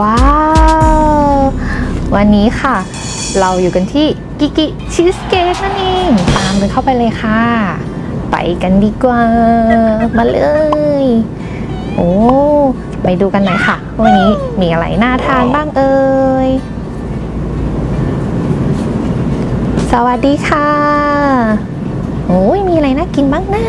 ว้าว วันนี้ค่ะ เราอยู่กันที่กิกิชีสเค้กนั่นเอง ตามกันเข้าไปเลยค่ะ ไปกันดีกว่า มาเลย โอ้ไปดูกันหน่อยค่ะว่าวันนี้มีอะไรน่าทานบ้างเอ่ย สวัสดีค่ะ โอ้ยมีอะไรน่ากินบ้างนะ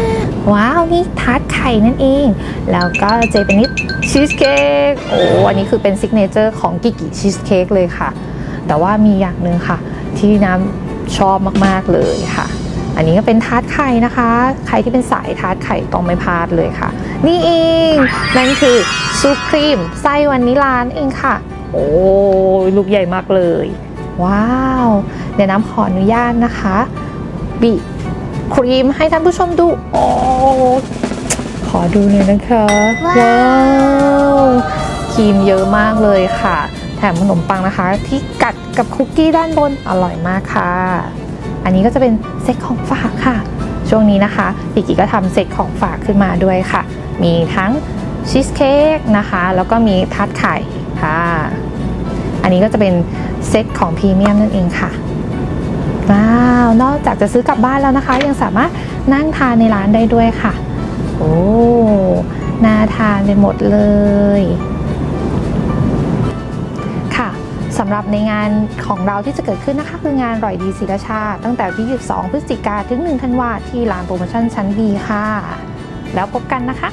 ว้าวนี่ทาร์ตไข่นั่นเอง แล้วก็เจแปนิสชีสเค้กโอ้อันนี้คือเป็นซิกเนเจอร์ของกิกิชีสเค้กเลยค่ะ แต่ว่ามีอย่างหนึ่งค่ะ ที่น้ำชอบมากๆเลยค่ะ อันนี้ก็เป็นทาร์ตไข่นะคะ ใครที่เป็นสายทาร์ตไข่ต้องไม่พลาดเลยค่ะ นี่เองนั่นคือซูครีมไส้วานิลลานั่นเองค่ะ โอ้ลูกใหญ่มากเลย ว้าวเดี๋ยวน้ำขออนุญาตนะคะ บี ครีมให้ท่านผู้ชมดูโอ้ขอดูหน่อยนะคะ ว้าวครีมเยอะมากเลยค่ะ แถมขนมปังนะคะ ที่กัดกับคุกกี้ด้านบนอร่อยมากค่ะ อันนี้ก็จะเป็นเซ็ตของฝากค่ะ ช่วงนี้นะคะปีกิก็ทำเซ็ตของฝากขึ้นมาด้วยค่ะ มีทั้งชีสเค้กนะคะ แล้วก็มีทัดไข่ค่ะ อันนี้ก็จะเป็นเซ็ตของพรีเมียมนั่นเองค่ะ ว้าวนอกจากจะซื้อกลับบ้านแล้วนะคะ ยังสามารถนั่งทานในร้านได้ด้วยค่ะ โอ้น่าทานไปหมดเลยค่ะสำหรับในงานของเราที่จะเกิดขึ้นนะคะ คืองานอร่อยดีศิลชาตตั้งแต่วันที่ 22 พฤศจิกาถึง 1 ธันวาที่ลานโปรโมชั่นชั้น B ค่ะ แล้วพบกันนะคะ